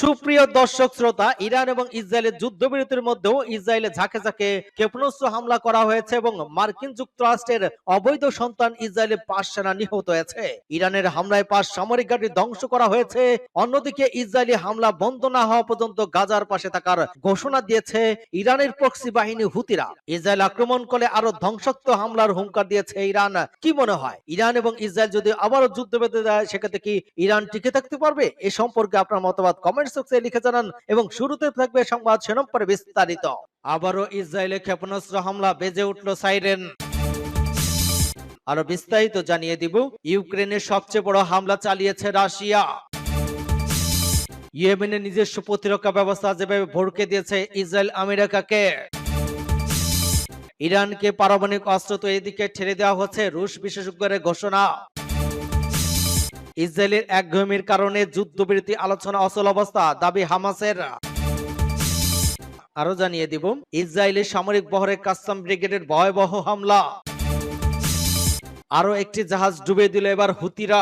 সুপ্রিয় দর্শক শ্রোতা, ইরান এবং ইসরায়েলের যুদ্ধবিরতির মধ্যেও ইসরায়েলে ঝাঁকে ঝাঁকে ক্ষেপণাস্ত্র হামলা করা হয়েছে এবং মার্কিন যুক্তরাষ্ট্রের অবৈধ সন্তান ইসরায়েলের পাঁচ সেনা নিহত হয়েছে। ইরানের হামলায় পাঁচ সামরিক ঘাঁটি ধ্বংস করা হয়েছে। অন্যদিকে ইসরায়েলি হামলা বন্ধ না হওয়া পর্যন্ত গাজার পাশে থাকার ঘোষণা দিয়েছে ইরানের প্রক্সি বাহিনী হুতিরা। ইসরায়েল আক্রমণ করলে আরও ধ্বংসাত্মক হামলার হুঙ্কার দিয়েছে ইরান। কি মনে হয়? ইরান এবং ইসরায়েল যদি আবারও যুদ্ধ বেঁধে দেয়, সেক্ষেত্রে কি ইরান টিকে থাকতে পারবে? এ সম্পর্কে আপনার মতামত কমেন্ট সেকশনে লিখে জানান এবং শুরুতে থাকবে সংবাদ শিরোনাম পরে বিস্তারিত। আবারও ইসরায়েলে ক্ষেপণাস্ত্র হামলা বেজে উঠল সাইরেন। আরও বিস্তারিত জানিয়ে দিব, ইউক্রেনের সবচেয়ে বড় হামলা চালিয়েছে রাশিয়া। ইয়েমেনের নিজস্ব প্রতিরক্ষা ব্যবস্থা যেভাবে ভড়কে দিয়েছে ইসরায়েল আমেরিকাকে। ইরানকে পারমাণবিক অস্ত্র তৈরির দিকে ঠেলে দেওয়া হচ্ছে, রুশ বিশেষজ্ঞের ঘোষণা। ইসরায়েলের একঘমির কারণে যুদ্ধবিরতি আলোচনা অচল অবস্থা, দাবি হামাসের। আরও জানিয়ে দিব ইসরায়েলের সামরিক বহরে কাস্টম ব্রিগেডের ভয়াবহ হামলা। আরও একটি জাহাজ ডুবে দিল এবার হুতিরা।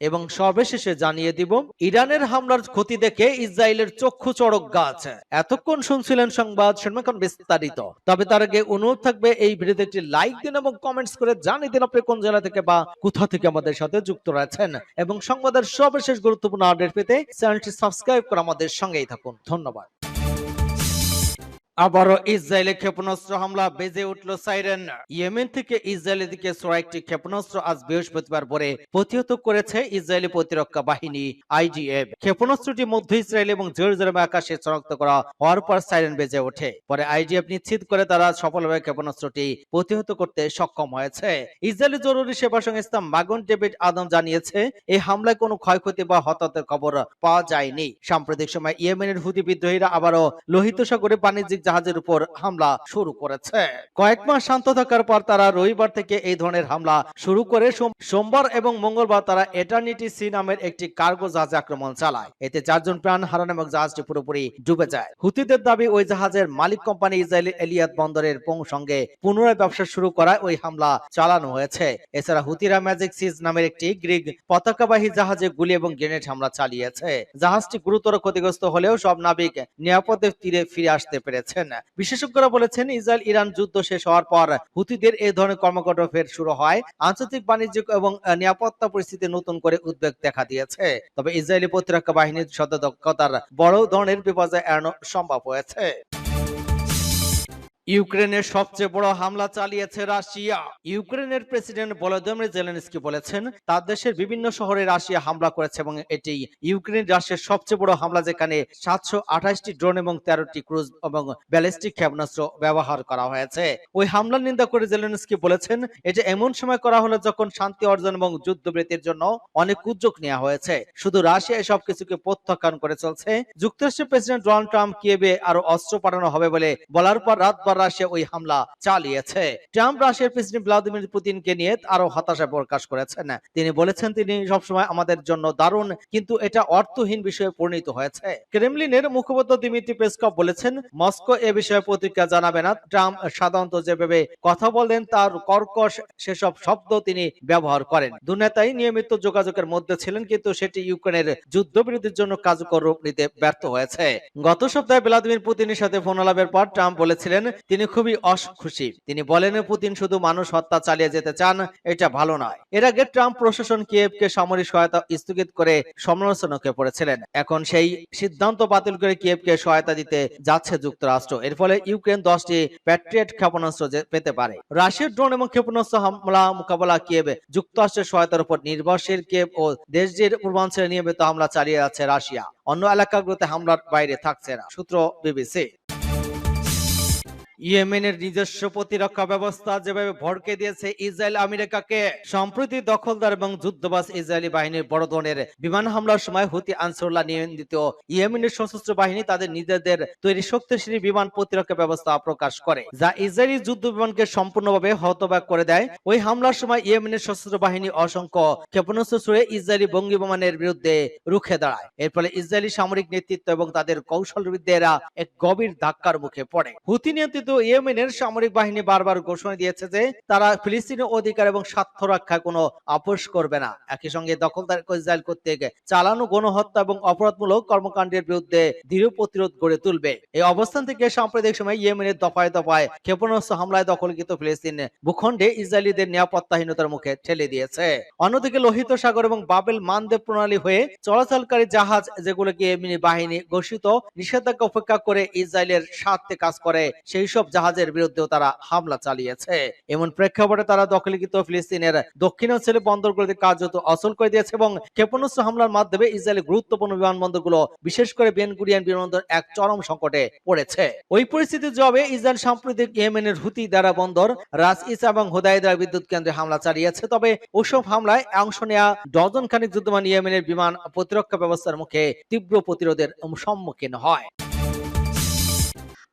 এবং সর্বশেষে জানিয়ে দিব, ইরানের হামলার ক্ষতি দেখে ইসরায়েলের চক্ষু চড়ক গাছ। এতক্ষণ শুনছিলেন সংবাদ শুনবেন বিস্তারিত। তবে তার আগে অনুরোধ থাকবে, এই ভিডিওতে একটি লাইক দিন এবং কমেন্টস করে জানিয়ে দিন আপনি কোন জেলা থেকে বা কোথা থেকে আমাদের সাথে যুক্ত রয়েছেন। এবং সংবাদের সর্বশেষ গুরুত্বপূর্ণ আপডেট পেতে চ্যানেলটি সাবস্ক্রাইব করে আমাদের সঙ্গেই থাকুন। ধন্যবাদ। আবারও ইসরায়েলে ক্ষেপণাস্ত্র হামলা বেজে উঠল সাইরেন। ইয়েমেন থেকে ইসরায়েলের দিকে ছোড়া একটি ক্ষেপণাস্ত্র আজ বৃহস্পতিবার ভোরে প্রতিহত করেছে ইসরায়েলি প্রতিরক্ষা বাহিনী আইডিএফ ক্ষেপণাস্ত্রটি মধ্য ইসরায়েল এবং জেরুজালেমে আকাশে শনাক্ত করা হওয়ার পর সাইরেন বেজে ওঠে। পরে আইডিএফ নিশ্চিত করে তারা সফলভাবে ক্ষেপণাস্ত্রটি প্রতিহত করতে সক্ষম হয়েছে। ইসরায়েলি জরুরি সেবা সংস্থা মাগন ডেভিড আদম জানিয়েছে এই হামলায় কোনো ক্ষয়ক্ষতি বা হতাহতের খবর পাওয়া যায়নি। সাম্প্রতিক সময় ইয়েমেনের হুতি বিদ্রোহীরা আবারও লোহিত সাগরে বাণিজ্যিক জাহাজের উপর হামলা শুরু করেছে। কয়েক মাস শান্ত থাকার পর তারা রবিবার থেকে এই ধরনের হামলা শুরু করে। সোমবার এবং মঙ্গলবার তারা এটার্নিটি সি নামের একটি কার্গো জাহাজে আক্রমণ চালায়। এতে চারজন প্রাণ হারান এবং জাহাজটি পুরোপুরি ডুবে যায়। হুতিদের দাবি, ওই জাহাজের মালিক কোম্পানি ইসরায়েলি এলিয়াত বন্দরের পং সঙ্গে পুনরায় ব্যবসা শুরু করায় ওই হামলা চালানো হয়েছে। এছাড়া হুতিরা ম্যাজিক সিজ নামের একটি গ্রিক পতাকাবাহী জাহাজে গুলি এবং গ্রেনেড হামলা চালিয়েছে। জাহাজটি গুরুতর ক্ষতিগ্রস্ত হলেও সব নাবিক নিরাপদে তীরে ফিরে আসতে পেরেছেন বিশেষজ্ঞরা বলেছেন ইসরায়েল ইরান যুদ্ধ শেষ হওয়ার পর হুতিদের এই ধরনের কর্মকাণ্ড ফের শুরু হয়। আন্তর্জাতিক বাণিজ্যিক এবং নিরাপত্তা পরিস্থিতি নতুন করে উদ্বেগ দেখা দিয়েছে। তবে ইসরায়েলি প্রতিরক্ষা বাহিনীর শত দক্ষতার বড় ধরনের বিপর্যয় এড়ানো সম্ভব হয়েছে। ইউক্রেনের সবচেয়ে বড় হামলা চালিয়েছে রাশিয়া। ইউক্রেনের প্রেসিডেন্ট ভলোদিমির জেলেনস্কি বলেছেন, তার দেশের বিভিন্ন শহরে রাশিয়া হামলা করেছে এবং এটি ইউক্রেন রাশিয়ার সবচেয়ে বড় হামলা, যেখানে সাতশো আঠাশটি ড্রোন এবং তেরোটি ক্রুজ এবং ব্যালিস্টিক ক্ষেপণাস্ত্র ব্যবহার করা হয়েছে। ওই হামলার নিন্দা করে জেলেনস্কি বলেছেন, এটা এমন সময় করা হলো যখন শান্তি অর্জন এবং যুদ্ধবৃত্তির জন্য অনেক উদ্যোগ নেওয়া হয়েছে। শুধু রাশিয়া এসব কিছুকে প্রত্যাখ্যান করে চলছে। যুক্তরাষ্ট্রের প্রেসিডেন্ট ডোনাল্ড ট্রাম্প কিয়েবে আরও অস্ত্র পাঠানো হবে বলে বলার পর রাতভর রাশিয়া ওই হামলা চালিয়েছে। ট্রাম্প রাশিয়ার প্রেসিডেন্ট ভ্লাদিমির পুতিনকে নিয়ে আরও হতাশা প্রকাশ করেছেন। তিনি বলেছেন, তিনি সবসময় আমাদের জন্য দারুণ, কিন্তু এটা অর্থহীন বিষয়ে পরিণত হয়েছে। ক্রেমলিনের মুখপাত্র দিমিত্রি পেসকপ বলেছেন, মস্কো এ বিষয়ে প্রতিক্রিয়া জানাবে না। ট্রাম্প সাধারণত যেভাবে কথা বলেন, তার কর্কশ সেসব শব্দ তিনি ব্যবহার করেন। দুনেতাই নিয়মিত যোগাযোগের মধ্যে ছিলেন, কিন্তু সেটি ইউক্রেনের যুদ্ধবিরতির জন্য কার্যকর রূপ নিতে ব্যর্থ হয়েছে। গত সপ্তাহে ভ্লাদিমির পুতিনের সাথে ফোন আলাপের পর ট্রাম্প বলেছিলেন তিনি খুবই অখুশি তিনি বলেন, পুতিন শুধু মানুষ হত্যা চালিয়ে যেতে চান, এটা ভালো নয়। এর আগে ট্রাম্প প্রশাসন কিয়েভকে সামরিক সহায়তা স্থগিত করে সমালোচনাকে পড়েছিলেন। এখন সেই সিদ্ধান্ত বাতিল করে কিয়েভকে সহায়তা দিতে যাচ্ছে যুক্তরাষ্ট্র। এর ফলে ইউক্রেন দশটি প্যাট্রিয়েট ক্ষেপণাস্ত্র পেতে পারে। রাশিয়ার ড্রোন এবং ক্ষেপণাস্ত্র হামলা মোকাবেলা কিয়েভ যুক্তরাষ্ট্রের সহায়তার উপর নির্ভরশীল। কিয়েভ ও দেশটির পূর্বাঞ্চলে নিয়মিত হামলা চালিয়ে যাচ্ছে রাশিয়া। অন্য এলাকাগুলোতে হামলার বাইরে থাকছে না, সূত্র বিবিসি। ইয়েমেনের নিজস্ব প্রতিরক্ষা ব্যবস্থা যেভাবে ভড়কে দিয়েছে ইসরায়েল আমেরিকাকে, সম্প্রতি দখলদার এবং যুদ্ধবাস ইসরায়েলি বাহিনীর বড় ধরনের বিমান হামলার সময় হুতি আনসারুল্লাহ নিয়ন্ত্রিত ইয়েমেনের সশস্ত্র বাহিনী তাদের নিজেদের তৈরি শক্তিশালী বিমান প্রতিরক্ষা ব্যবস্থা প্রকাশ করে, যা ইসরায়েলি যুদ্ধ বিমানকে সম্পূর্ণভাবে হতবাক করে দেয়। ওই হামলার সময় ইয়েমেনের সশস্ত্র বাহিনী অসংখ্য ক্ষেপণাস্ত্র ছুড়ে ইসরায়েলি বঙ্গি বিমানের বিরুদ্ধে রুখে দাঁড়ায়। এর ফলে ইসরায়েলি সামরিক নেতৃত্ব এবং তাদের কৌশলবিদরা এক গভীর ধাক্কার মুখে পড়ে। হুতি নিয়ন্ত্রিত কিন্তু ইয়েমেনের সামরিক বাহিনী বারবার ঘোষণা দিয়েছে যে তারা ফিলিস্তিনের অধিকার এবং স্বার্থ রক্ষায় কোনো আপোষ করবে না। একই সঙ্গে দখলদার ইসরায়েল কর্তৃক চালানো গণহত্যা এবং অপরাধমূলক কর্মকাণ্ডের বিরুদ্ধে দৃঢ় প্রতিরোধ গড়ে তুলবে। এই অবস্থান থেকে সাম্প্রতিক সময় ইয়েমেনের দফায় দফায় ক্ষেপণাস্ত্র হামলায় দখলকৃত ফিলিস্তিন ভূখণ্ডে ইসরায়েলিদের নিরাপত্তাহীনতার মুখে ঠেলে দিয়েছে। অন্যদিকে লোহিত সাগর এবং বাবেল মানদেব প্রণালী হয়ে চলাচলকারী জাহাজ যেগুলোকে ইয়েমেনি বাহিনী ঘোষিত নিষেধাজ্ঞা উপেক্ষা করে ইসরায়েলের স্বার্থে কাজ করে, সেই সব জাহাজের বিরুদ্ধেও তারা হামলা চালিয়েছে। এমন প্রেক্ষাপটে তারা দখলীকৃত ফিলিস্তিনের দক্ষিণাঞ্চলের বন্দরগুলোতে কার্যত অচল করে দিয়েছে এবং ক্ষেপণাস্ত্র হামলার মাধ্যমে ইসরায়েলের গুরুত্বপূর্ণ বিমানবন্দরগুলো, বিশেষ করে বেন গুরিয়ান বিমানবন্দর, এক চরম সংকটে পড়েছে। ওই পরিস্থিতির জবাবে ইসরায়েল সাম্প্রতিক ইয়েমেনের হুতি দ্বারা বন্দর, রাস ইসা এবং হোদাইদা বিদ্যুৎ কেন্দ্রে হামলা চালিয়েছে। তবে ওসব হামলায় অংশ নেওয়া ডজন খানিক যুদ্ধমান ইয়েমেনের বিমান প্রতিরক্ষা ব্যবস্থার মুখে তীব্র প্রতিরোধের সম্মুখীন হয়।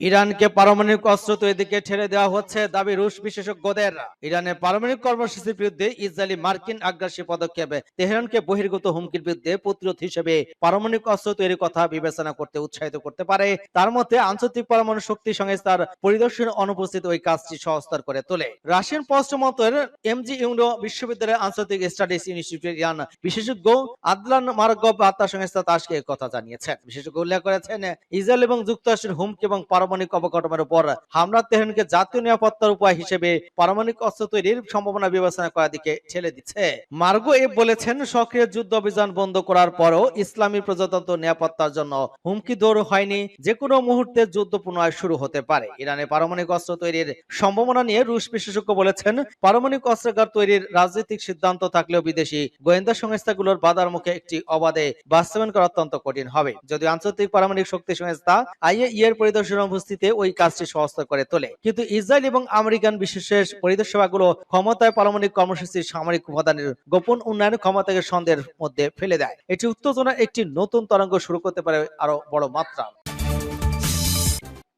ইরানকে পারমাণবিক অস্ত্র তৈরিকে ঠেলে দেওয়া হচ্ছে দাবি রুশ বিশেষজ্ঞদের ইরানের পারমাণবিক কর্মসূচির বিরুদ্ধে ইসরায়েলি মার্কিন আগ্রাসী পদক্ষেপে তেহরানকে বহির্গত হুমকির বিরুদ্ধে প্রতিরোধ হিসেবে পারমাণবিক অস্ত্র তৈরির কথা বিবেচনা করতে উৎসাহিত করতে পারে। তার মধ্যে আন্তর্জাতিক পরমাণু শক্তি সংস্থার পরিদর্শন অনুপস্থিত ওই কাজটি সহস্তর করে তোলে। রাশিয়ান মন্ত্রের এমজি ইউনো বিশ্ববিদ্যালয়ের আন্তর্জাতিক স্টাডিজ ইনস্টিটিউটের ইরান বিশেষজ্ঞ আদলান মার্গব বার্তা সংস্থা তাসকে কথা জানিয়েছেন। বিশেষজ্ঞ উল্লেখ করেছেন, ইসরায়েল এবং যুক্তরাষ্ট্রের হুমকি এবং পারমাণবিক অবকাঠামোর উপর হামলা তেহরানকে জাতীয় নিরাপত্তার উপায় হিসেবে পারমাণবিক অস্ত্র তৈরির সম্ভাবনা বিবেচনা করার দিকে ঠেলে দিচ্ছে। মার্গো এ বলেছেন, সক্রিয় যুদ্ধ অভিযান বন্ধ করার পরও ইসলামী প্রজাতন্ত্র নিরাপত্তার জন্য হুমকি দৌড় হয়নি যে কোনো মুহূর্তে যুদ্ধ পুনরায় শুরু হতে পারে। ইরানে পারমাণবিক অস্ত্র তৈরির সম্ভাবনা নিয়ে রুশ বিশেষজ্ঞ বলেছেন, পারমাণবিক অস্ত্রাগার তৈরির রাজনৈতিক সিদ্ধান্ত থাকলেও বিদেশি গোয়েন্দা সংস্থাগুলোর বাধার মুখে একটি অবাধে বাস্তবায়ন করা অত্যন্ত কঠিন হবে। যদি আন্তর্জাতিক পারমাণবিক শক্তি সংস্থা আইএ এর পরিদর্শন উপস্থিতিতে ওই কাজটি সহস্ত করে তোলে। কিন্তু ইসরায়েল এবং আমেরিকান বিশেষ পরিদর্শকগুলো ক্ষমতায় পারমাণবিক কর্মসূচির সামরিক উপাদানের গোপন উন্নয়ন ক্ষমতাকে সন্দেহের মধ্যে ফেলে দেয়। এটি উত্তেজনার একটি নতুন তরঙ্গ শুরু করতে পারে আরও বড় মাত্রা।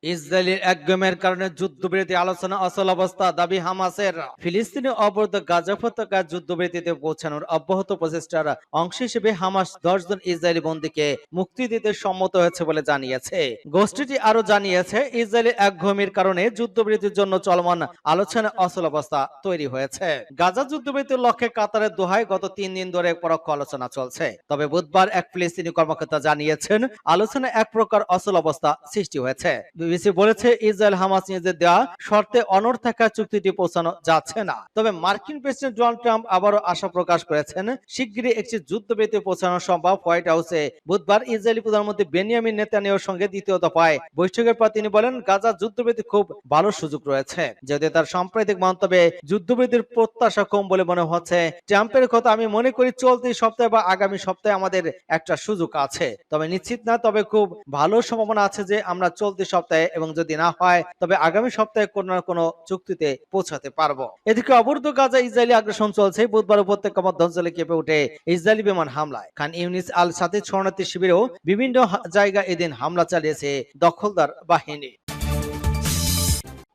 ইসরায়েলের একগমের কারণে যুদ্ধবিরতি আলোচনা অচল অবস্থা দাবি হামাসের। ফিলিস্তিনি অবরোধ গাজা উপত্যকায় যুদ্ধবিরতিতে পৌঁছানোর অব্যাহত প্রচেষ্টার অংশ হিসেবে হামাস দশ জন ইসরায়েলি বন্দীকে মুক্তি দিতে সম্মত হয়েছে বলে জানিয়েছে। গোষ্ঠীটি আরও জানিয়েছে, ইসরায়েলের একঘমির কারণে যুদ্ধবিরতির জন্য চলমান আলোচনা অচল অবস্থা তৈরি হয়েছে। গাজা যুদ্ধবিরতির লক্ষ্যে কাতারের দোহায় গত তিন দিন ধরে পরোক্ষ আলোচনা চলছে। তবে বুধবার এক ফিলিস্তিনি কর্মকর্তা জানিয়েছেন আলোচনা এক প্রকার অচল অবস্থা সৃষ্টি হয়েছে। বিবিসি বলেছে, ইসরায়েল হামাস নিজেদের দেওয়া শর্তে অনড় থাকা চুক্তিটি পৌঁছানো যাচ্ছে না। তবে মার্কিন প্রেসিডেন্ট ডোনাল্ড ট্রাম্প আবারও আশা প্রকাশ করেছেন, শিগগিরই একটি যুদ্ধবিরতি পৌঁছানো সম্ভব হোয়াইট হাউসে। বুধবার ইসরায়েলি প্রধানমন্ত্রী বেনিয়ামিন নেতানিয়াহুর সঙ্গে দ্বিতীয় দফায় বৈঠকের পর তিনি বলেন, গাজা যুদ্ধবিরতি খুব ভালো সুযোগ রয়েছে। যদিও তার সাম্প্রতিক মন্তব্যে যুদ্ধবিরতির প্রত্যাশা কম বলে মনে হচ্ছে, ট্রাম্পের কথা আমি মনে করি চলতি সপ্তাহে বা আগামী সপ্তাহে আমাদের একটা সুযোগ আছে। তবে নিশ্চিত না, তবে খুব ভালো সম্ভাবনা আছে যে আমরা চলতি সপ্তাহে এবং যদি না হয়, তবে আগামী সপ্তাহে কোন না কোন চুক্তিতে পৌঁছাতে পারব। এদিকে অবরুদ্ধ গাজা ইসরায়েলি আগ্রাসন চলছে। বুধবার উপত্যকা মধ্য অঞ্চলে কেঁপে উঠে ইসরায়েলি বিমান হামলায়। খান ইউনিস আল সাথে শরণার্থী শিবিরেও বিভিন্ন জায়গা এদিন হামলা চালিয়েছে দখলদার বাহিনী।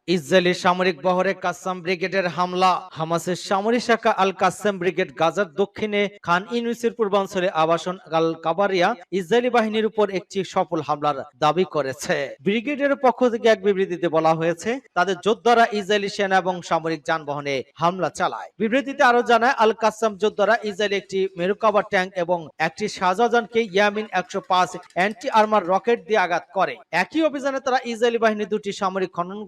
ইসরায়েলি সামরিক বহরে কাসাম ব্রিগেডের হামলা। হামাসের সামরিক শাখা আল কাসাম ব্রিগেড গাজার দক্ষিণে খান ইউনিসের পূর্বাঞ্চলে আবাসন আল কাবারিয়া ইসরায়েলি বাহিনীর উপর একটি সফল হামলার দাবি করেছে। ব্রিগেডের পক্ষ থেকে এক বিবৃতিতে বলা হয়েছে, তাদের যোদ্ধারা ইসরায়েলি সেনা এবং সামরিক যানবাহনে হামলা চালায়। বিবৃতিতে আরও জানায় আল কাসাম যোদ্ধারা ইসরায়েলি একটি মেরুকাবা ট্যাঙ্ক এবং একটি শাহজাহানকে ইয়ামিন একশো পাঁচ অ্যান্টি আর্মার রকেট দিয়ে আঘাত করে। একই অভিযানে তারা ইসরায়েলি বাহিনী দুটি সামরিক খনন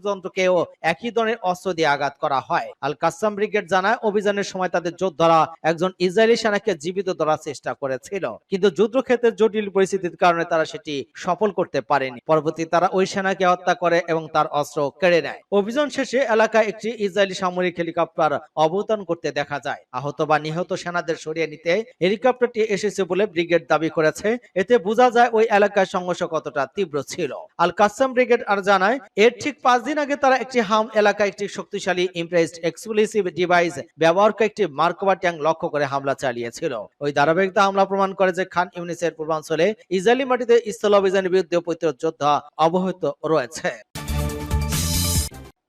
যন্ত্রকেও একই ধরনের অস্ত্র দিয়ে আঘাত করা হয়। আল কাসাম ব্রিগেড জানায়, অভিযানের সময় তাদের যোদ্ধারা একজন ইসরায়েলি সেনাকে জীবিত ধরার চেষ্টা করেছিল। কিন্তু যুদ্ধক্ষেত্রের জটিল পরিস্থিতির কারণে তারা সেটি সফল করতে পারেনি। পরবর্তী তারা ওই সেনাকে হত্যা করে এবং তার অস্ত্র কেড়ে নেয়। অভিযান শেষে এলাকায় একটি ইসরায়েলি সামরিক হেলিকপ্টার অবতরণ করতে দেখা যায়। আহত বা নিহত সেনাদের সরিয়ে নিতে হেলিকপ্টারটি এসেছে বলে ব্রিগেড দাবি করেছে। এতে বোঝা যায় ওই এলাকায় সংঘর্ষ কতটা তীব্র ছিল। আল কাসাম ব্রিগেড আর জানায়, এর ঠিক পাঁচ দিন আগে তারা একটি হাম এলাকায় একটি শক্তিশালী ইমপ্রেসড এক্সক্লুসিভ ডিভাইস ব্যবহার করে একটি মার্কোভা ট্যাঙ্ক লক্ষ্য করে হামলা চালিয়েছিল। ওই ধারাবাহিকতা হামলা প্রমাণ করে যে খান ইউনিসের পূর্বাঞ্চলে ইসরায়েলি মাটিতে অভিযানের বিরুদ্ধে পৈত্র যোদ্ধা অবহিত রয়েছে।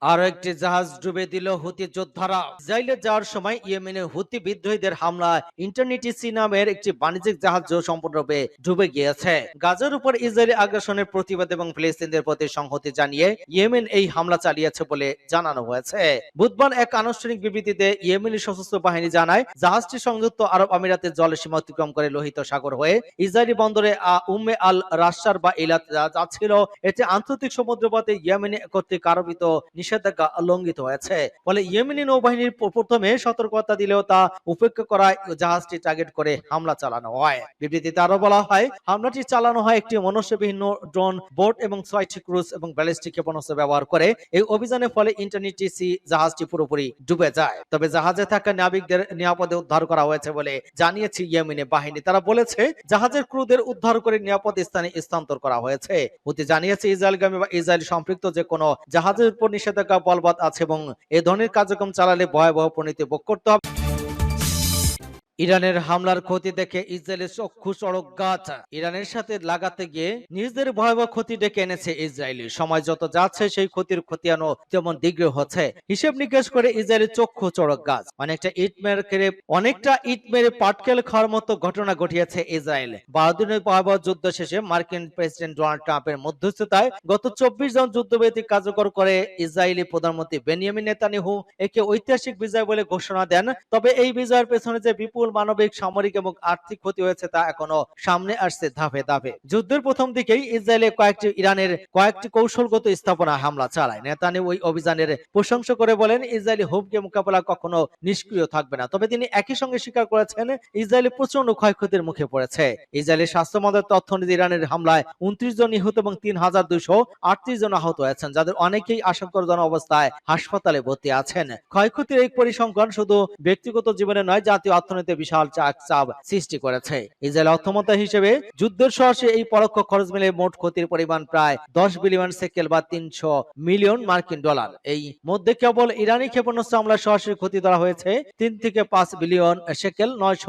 আরও একটি জাহাজ ডুবে দিল হুতি যোদ্ধারা। ইসরায়েলে যাওয়ার সময় ইয়েমেনের হুতি বিদ্রোহীদের হামলায় ইন্টারনেটিসি নামের একটি বাণিজ্যিক জাহাজ সম্পূর্ণরূপে ডুবে গিয়েছে। গাজার উপর ইসরায়েলি আগ্রাসনের প্রতিবাদ এবং ফিলিস্তিনদের প্রতি সংহতি জানিয়ে ইয়েমেন এই হামলা চালিয়েছে বলে জানানো হয়েছে। বুধবার এক আনুষ্ঠানিক বিবৃতিতে ইয়েমেনি সশস্ত্র বাহিনী জানায়, জাহাজটি সংযুক্ত আরব আমিরাতের জলসীমা অতিক্রম করে লোহিত সাগর হয়ে ইসরায়েলি বন্দরে আ- উম্মে আল রাশার বা ইলাত যাচ্ছিল এতে আন্তর্জাতিক সমুদ্রপথে ইয়েমেনি কর্তৃক আরোপিত নিষেধাজ্ঞা লঙ্ঘিত হয়েছে। ফলে ইয়েমেনি নৌবাহিনীর প্রথমে সতর্কতা দিলেও তা উপেক্ষা করায় জাহাজটি টার্গেট করে হামলা চালানো হয়। বিবৃতিতে আরও বলা হয়, হামলাটি চালানো হয় একটি মনুষ্যবিহীন ড্রোন, বোট এবং ছয়টি ক্রুজ এবং ব্যালিস্টিক ক্ষেপণাস্ত্র ব্যবহার করে। এই অভিযানের ফলে ইন্টারনেটিসি জাহাজটি পুরোপুরি ডুবে যায়। তবে জাহাজে থাকা নাবিকদের নিরাপদে উদ্ধার করা হয়েছে বলে জানিয়েছে ইয়েমেনি বাহিনী। তারা বলেছে, জাহাজের ক্রুদের উদ্ধার করে নিরাপদ স্থানে স্থানান্তর করা হয়েছে। জানিয়েছে, ইসরায়েলগামী বা ইসরায়েল সম্পৃক্ত যে কোনো জাহাজের উপর নিষেধাজ্ঞা বলবৎ আছে এবং এ ধরনের কার্যক্রম চালালে ভয়াবহ পরিণতি ভোগ করতে হবে। ইরানের হামলার ক্ষতি দেখে ইসরায়েলের চক্ষু চড়ক গাছ ইরানের সাথে লাগাতে গিয়ে নিজেদের ভয়াবহ ক্ষতি ডেকে এনেছে ইসরায়েলি। সময় যত যাচ্ছে, সেই ক্ষতির খতিয়ানো তেমন দিগ্র হচ্ছে। হিসেব নিকেশ করে ইসরায়েলের চক্ষু চড়ক গাছ। অনেকটা ইট মেরে অনেকটা ইট মেরে পাটকেল খাওয়ার মতো ঘটনা ঘটিয়েছে ইসরায়েল। বারো দিনের ভয়াবহ যুদ্ধ শেষে মার্কিন প্রেসিডেন্ট ডোনাল্ড ট্রাম্পের মধ্যস্থতায় গত চব্বিশ জন যুদ্ধবিরতি কার্যকর করে ইসরায়েলি প্রধানমন্ত্রী বেনিয়ামিন নেতানিয়াহু একে ঐতিহাসিক বিজয় বলে ঘোষণা দেন। তবে এই বিজয়ের পেছনে যে বিপুল মানবিক, সামরিক এবং আর্থিক ক্ষতি হয়েছে তা এখনও সামনে আসছে ধাপে ধাপে। যুদ্ধের প্রথম দিকেই ইসরায়েলে কয়েকটি, ইরানের কয়েকটি কৌশলগত স্থাপনা হামলা চালায়। নেতানি ওই অভিযানের প্রশংসা করে বলেন, ইসরায়েলি হুমকি মোকাবেলা কখনো নিষ্ক্রিয় থাকবে না। তবে তিনি একই সঙ্গে স্বীকার করেছেন, ইসরায়েলি প্রচণ্ড ক্ষয়ক্ষতির মুখে পড়েছে। ইসরায়েলের স্বাস্থ্য মন্ত্রক তথ্য ইরানের হামলায় উনত্রিশ জন নিহত এবং তিন হাজার দুইশো আটত্রিশ জন আহত হয়েছেন, যাদের অনেকেই আশঙ্কাজনক অবস্থায় হাসপাতালে ভর্তি আছেন। ক্ষয়ক্ষতির এই পরিসংখ্যান শুধু ব্যক্তিগত জীবনে নয়, জাতীয় অর্থনীতিতে বিশাল চাপ সৃষ্টি করেছে। ইসরায়েল অর্থমন্ত্রী হিসেবে যুদ্ধের সাহসে এই পরোক্ষ খরচ মিলে মোট ক্ষতির পরিমাণ প্রায় দশ বিলিয়ন সেকেল বা তিনশো মিলিয়ন মার্কিন ডলার। এই মধ্যে কেবল ইরানি ক্ষেপণাস্ত্র হামলার সরাসরি ক্ষতি ধরা হয়েছে তিন থেকে পাঁচ বিলিয়ন সেকেল, নয়শো